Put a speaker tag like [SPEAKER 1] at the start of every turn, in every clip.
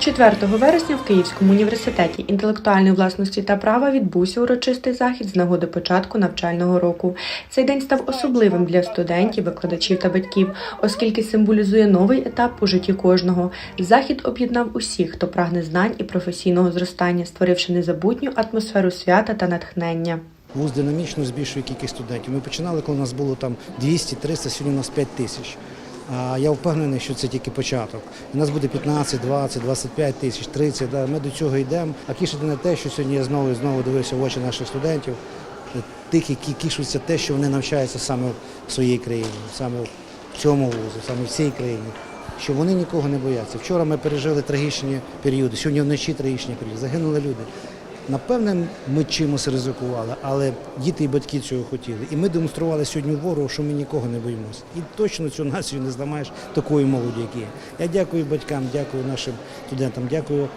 [SPEAKER 1] 4 вересня в Київському університеті інтелектуальної власності та права відбувся урочистий захід з нагоди початку навчального року. Цей день став особливим для студентів, викладачів та батьків, оскільки символізує новий етап у житті кожного. Захід об'єднав усіх, хто прагне знань і професійного зростання, створивши незабутню атмосферу свята та натхнення.
[SPEAKER 2] Вуз динамічно збільшує кількість студентів. Ми починали, коли у нас було там 200-300, сьогодні у нас 5 тисяч. Я впевнений, що це тільки початок. У нас буде 15, 20, 25 тисяч, 30. Да. Ми до цього йдемо. А кішити не те, що сьогодні я знову і знову дивився в очі наших студентів, тих, які кішуться те, що вони навчаються саме в своїй країні, саме в цьому вузі, саме в цій країні. Що вони нікого не бояться. Вчора ми пережили трагічні періоди, сьогодні вночі трагічні періоди. Загинули люди. Напевне, ми чимось ризикували, але діти і батьки цього хотіли. І ми демонстрували сьогодні ворогу, що ми нікого не боїмося. І точно цю націю не зламаєш такої молоді, як є. Я дякую батькам, дякую нашим студентам, дякую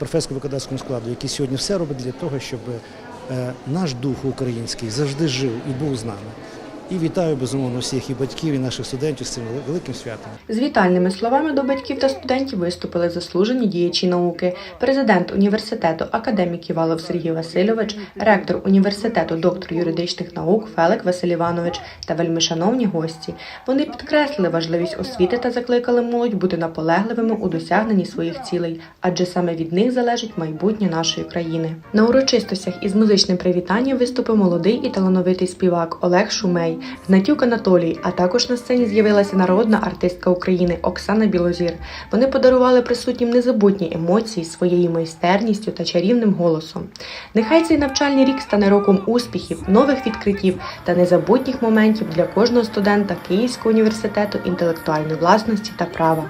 [SPEAKER 2] професорсько-викладацькому складу, який сьогодні все робить для того, щоб е, наш дух український завжди жив і був з нами. І вітаю безумовно всіх і батьків, і наших студентів з цим великим святом.
[SPEAKER 1] З вітальними словами до батьків та студентів виступили заслужені діячі науки, президент університету академік Ківалов Сергій Васильович, ректор університету, доктор юридичних наук Фелик Василь Іванович та вельмишановні гості. Вони підкреслили важливість освіти та закликали молодь бути наполегливими у досягненні своїх цілей, адже саме від них залежить майбутнє нашої країни. На урочистостях із музичним привітанням виступив молодий і талановитий співак Олег Шумей, Гнатюк Анатолій, а також на сцені з'явилася народна артистка України Оксана Білозір. Вони подарували присутнім незабутні емоції своєю майстерністю та чарівним голосом. Нехай цей навчальний рік стане роком успіхів, нових відкриттів та незабутніх моментів для кожного студента Київського університету інтелектуальної власності та права.